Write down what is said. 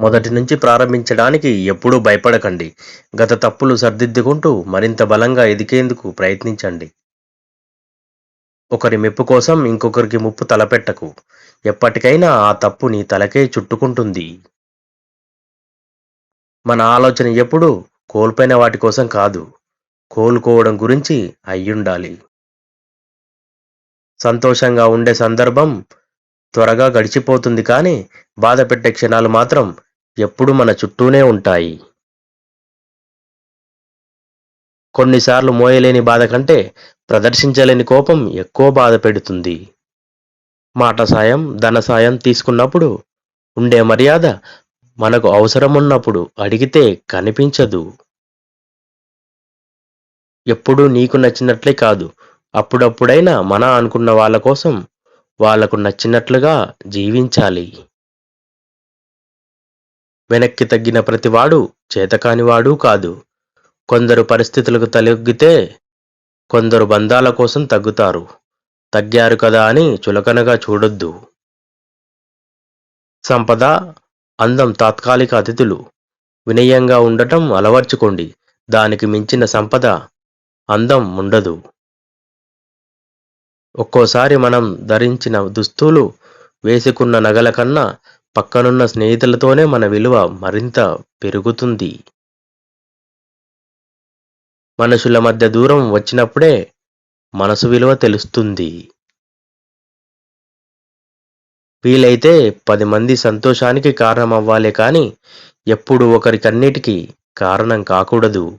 మొదటి నుంచి ప్రారంభించడానికి ఎప్పుడూ భయపడకండి. గత తప్పులు సర్దిద్దుకుంటూ మరింత బలంగా ఎదిగేందుకు ప్రయత్నించండి. ఒకరి మెప్పు కోసం ఇంకొకరికి ముప్పు తలపెట్టకు. ఎప్పటికైనా ఆ తప్పు నీ తలకే చుట్టుకుంటుంది. మన ఆలోచన ఎప్పుడు కోల్పోయిన వాటి కోసం కాదు. కోలుకోవడం గురించి అయ్యుండాలి. సంతోషంగా ఉండే సందర్భం త్వరగా గడిచిపోతుంది కానీ బాధ పెట్టే క్షణాలు మాత్రం ఎప్పుడు మన చుట్టూనే ఉంటాయి. కొన్నిసార్లు మోయలేని బాధ కంటే ప్రదర్శించలేని కోపం ఎక్కువ బాధ పెడుతుంది. మాట సాయం ధన సాయం తీసుకున్నప్పుడు ఉండే మర్యాద మనకు అవసరమున్నప్పుడు అడిగితే కనిపించదు. ఎప్పుడూ నీకు నచ్చినట్లే కాదు అప్పుడప్పుడైనా మన అనుకున్న వాళ్ళ కోసం వాళ్ళకు నచ్చినట్లుగా జీవించాలి. వెనక్కి తగ్గిన ప్రతివాడు చేతకానివాడూ కాదు. కొందరు పరిస్థితులకు తలొగ్గితే కొందరు బంధాల కోసం తగ్గుతారు. తగ్గారు కదా అని చులకనగా చూడొద్దు. సంపద అందం తాత్కాలిక అతిథులు. వినయంగా ఉండటం అలవర్చుకోండి. దానికి మించిన సంపద అందం ఉండదు. ఒక్కోసారి మనం ధరించిన దుస్తులు వేసుకున్న నగల కన్నా పక్కనున్న స్నేహితులతోనే మన విలువ మరింత పెరుగుతుంది. మనుషుల మధ్య దూరం వచ్చినప్పుడే మనసు విలువ తెలుస్తుంది. వీలైతే పది మంది సంతోషానికి కారణం అవ్వాలి కానీ ఎప్పుడు ఒకరికన్నిటికీ కారణం కాకూడదు.